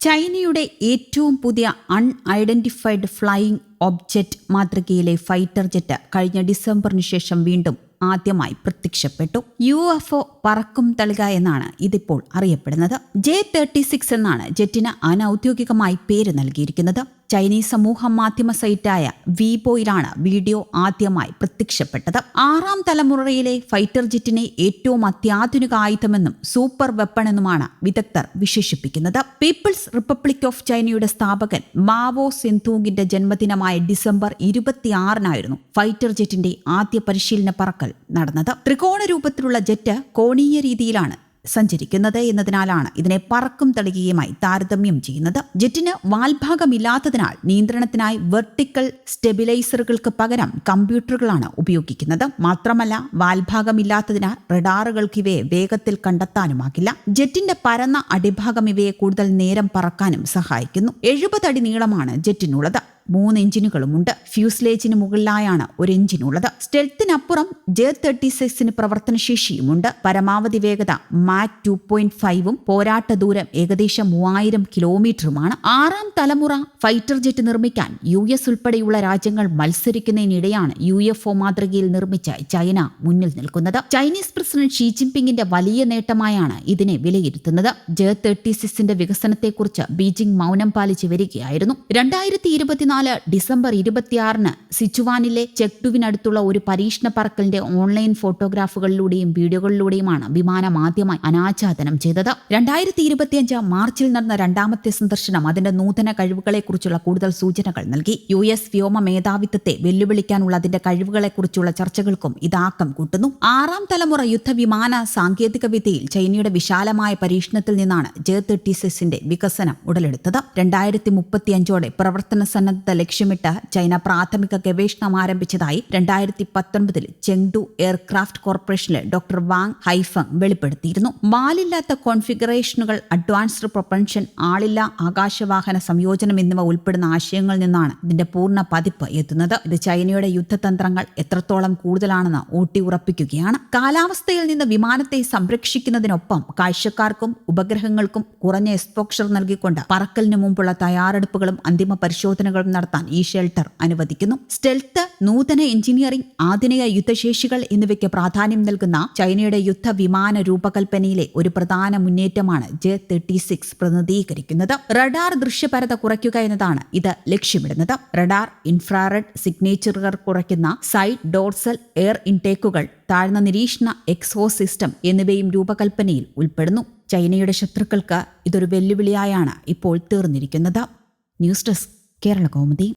ചൈനയുടെ ഏറ്റവും പുതിയ അൺ ഐഡന്റിഫൈഡ് ഫ്ലൈയിംഗ് ഒബ്ജക്റ്റ് മാതൃകയിലെ ഫൈറ്റർ ജെറ്റ് കഴിഞ്ഞ ഡിസംബറിന് ശേഷം വീണ്ടും ആദ്യമായി പ്രത്യക്ഷപ്പെട്ടു. യു എഫ് ഒ പറക്കും തളിക എന്നാണ് ഇതിപ്പോൾ അറിയപ്പെടുന്നത്. ജെ തേർട്ടി സിക്സ് എന്നാണ് ജെറ്റിന് അനൌദ്യോഗികമായി പേര് നൽകിയിരിക്കുന്നത്. ചൈനീസ് സമൂഹ മാധ്യമ സൈറ്റായ വീബോയിലാണ് വീഡിയോ ആദ്യമായി പ്രത്യക്ഷപ്പെട്ടത്. ആറാം തലമുറയിലെ ഫൈറ്റർ ജെറ്റിനെ ഏറ്റവും അത്യാധുനിക ആയുധമെന്നും സൂപ്പർ വെപ്പൺ എന്നുമാണ് വിദഗ്ധർ വിശേഷിപ്പിക്കുന്നത്. പീപ്പിൾസ് റിപ്പബ്ലിക് ഓഫ് ചൈനയുടെ സ്ഥാപകൻ മാവോ സിന്ധൂങ്ങിന്റെ ജന്മദിനമായ ഡിസംബർ ഇരുപത്തിയാറിനായിരുന്നു ഫൈറ്റർ ജെറ്റിന്റെ ആദ്യ പരിശീലന പറക്കൽ നടന്നത്. ത്രികോണ രൂപത്തിലുള്ള ജെറ്റ് കോണീയ രീതിയിലാണ് സഞ്ചരിക്കുന്നത് എന്നതിനാലാണ് ഇതിനെ പറക്കും തളികയുമായി താരതമ്യം ചെയ്യുന്നത്. ജെറ്റിന് വാൽഭാഗമില്ലാത്തതിനാൽ നിയന്ത്രണത്തിനായി വെർട്ടിക്കൽ സ്റ്റെബിലൈസറുകൾക്ക് പകരം കമ്പ്യൂട്ടറുകളാണ് ഉപയോഗിക്കുന്നത്. മാത്രമല്ല വാൽഭാഗമില്ലാത്തതിനാൽ റഡാറുകൾക്ക് ഇവയെ വേഗത്തിൽ കണ്ടെത്താനുമാകില്ല. ജെറ്റിന്റെ പരന്ന അടിഭാഗം ഇവയെ കൂടുതൽ നേരം പറക്കാനും സഹായിക്കുന്നു. എഴുപതടി നീളമാണ് ജെറ്റിനുള്ളത്. മൂന്ന് എഞ്ചിനുകളുമുണ്ട്. ഫ്യൂസ്ലേജിന് മുകളിലായാണ് ഒരു എഞ്ചിനുള്ളത്. സ്റ്റെൽത്തിനപ്പുറം ജെ തേർട്ടി സിക്സിന് പ്രവർത്തനശേഷിയുമുണ്ട്. പരമാവധി വേഗത മാറ്റ് ടു പോയിന്റ് ഫൈവും പോരാട്ട ദൂരം ഏകദേശം മൂവായിരം കിലോമീറ്ററുമാണ്. ആറാം തലമുറ ഫൈറ്റർ ജെറ്റ് നിർമ്മിക്കാൻ യു എസ് ഉൾപ്പെടെയുള്ള രാജ്യങ്ങൾ മത്സരിക്കുന്നതിനിടെയാണ് യു എഫ് ഒ മാതൃകയിൽ നിർമ്മിച്ച ചൈന മുന്നിൽ നിൽക്കുന്നത്. ചൈനീസ് പ്രസിഡന്റ് ഷീ ജിൻപിങ്ങിന്റെ വലിയ നേട്ടമായാണ് ഇതിനെ വിലയിരുത്തുന്നത്. ജെ തേർട്ടി സിക്സിന്റെ വികസനത്തെക്കുറിച്ച് ബീജിംഗ് മൗനം പാലിച്ചു വരികയായിരുന്നു. രണ്ടായിരത്തി ഇരുപത്തിനാല് ഡിസംബർ ഇരുപത്തിയാറിന് സിച്ചുവാനിലെ ചെക്ടുവിനടുത്തുള്ള ഒരു പരീക്ഷണ പറക്കലിന്റെ ഓൺലൈൻ ഫോട്ടോഗ്രാഫുകളിലൂടെയും വീഡിയോകളിലൂടെയുമാണ് വിമാനം ആദ്യമായി അനാച്ഛാദനം ചെയ്തത്. രണ്ടായിരത്തി ഇരുപത്തിയഞ്ച് മാർച്ചിൽ നടന്ന രണ്ടാമത്തെ സന്ദർശനം അതിന്റെ നൂതന കഴിവുകളെക്കുറിച്ചുള്ള കൂടുതൽ സൂചനകൾ നൽകി. യു എസ് വ്യോമ മേധാവിത്വത്തെ വെല്ലുവിളിക്കാനുള്ള അതിന്റെ കഴിവുകളെക്കുറിച്ചുള്ള ചർച്ചകൾക്കും ഇതാക്കം കൂട്ടുന്നു. ആറാം തലമുറ യുദ്ധവിമാന സാങ്കേതിക വിദ്യയിൽ ചൈനയുടെ വിശാലമായ പരീക്ഷണത്തിൽ നിന്നാണ് ജെ തേർട്ടി വികസനം ഉടലെടുത്തത്. രണ്ടായിരത്തി മുപ്പത്തിയഞ്ചോടെ പ്രവർത്തന സന്നദ്ധത ലക്ഷ്യമിട്ട് ചൈന പ്രാഥമിക ഗവേഷണം ആരംഭിച്ചതായി രണ്ടായിരത്തി പത്തൊൻപതിൽ ചെങ്ഡു എയർക്രാഫ്റ്റ് കോർപ്പറേഷനിലെ ഡോക്ടർ വാങ് ഹൈഫങ് വെളിപ്പെടുത്തിയിരുന്നു. മാലില്ലാത്ത കോൺഫിഗറേഷനുകൾ അഡ്വാൻസ്ഡ് പ്രൊപ്പൻഷൻ ആളില്ല ആകാശവാഹന സംയോജനം എന്നിവ ഉൾപ്പെടുന്ന ആശയങ്ങളിൽ നിന്നാണ് ഇതിന്റെ പൂർണ പതിപ്പ് എത്തുന്നത്. ഇത് ചൈനയുടെ യുദ്ധതന്ത്രങ്ങൾ എത്രത്തോളം കൂടുതലാണെന്ന് ഊട്ടി ഉറപ്പിക്കുകയാണ്. കാലാവസ്ഥയിൽ നിന്ന് വിമാനത്തെ സംരക്ഷിക്കുന്നതിനൊപ്പം കാഴ്ചക്കാർക്കും ഉപഗ്രഹങ്ങൾക്കും കുറഞ്ഞ എക്സ്പോക്ഷർ നൽകിക്കൊണ്ട് പറക്കലിന് മുമ്പുള്ള തയ്യാറെടുപ്പുകളും അന്തിമ പരിശോധനകളും നടത്താൻ ഈ ഷെൽട്ടർ അനുവദിക്കുന്നു. സ്റ്റെൽത്ത് നൂതന എഞ്ചിനീയറിംഗ് ആധുനിക യുദ്ധശേഷികൾ എന്നിവയ്ക്ക് പ്രാധാന്യം നൽകുന്ന ചൈനയുടെ യുദ്ധവിമാന രൂപകൽപ്പനയിലെ ഒരു പ്രധാന മുന്നേറ്റമാണ് ജെ തേർട്ടി സിക്സ് പ്രതിനിധീകരിക്കുന്നത്. റഡാർ ദൃശ്യപരത കുറയ്ക്കുക എന്നതാണ് ഇത് ലക്ഷ്യമിടുന്നത്. റഡാർ ഇൻഫ്രാറെഡ് സിഗ്നേച്ചറുകൾ കുറയ്ക്കുന്ന സൈഡ് ഡോർസൽ എയർ ഇൻടേക്കുകൾ താഴ്ന്ന നിരീക്ഷണ എക്സോ സിസ്റ്റം എന്നിവയും രൂപകൽപ്പനയിൽ ഉൾപ്പെടുന്നു. ചൈനയുടെ ശത്രുക്കൾക്ക് ഇതൊരു വെല്ലുവിളിയായാണ് ഇപ്പോൾ തീർന്നിരിക്കുന്നത്. News desk Kerala Kaumudi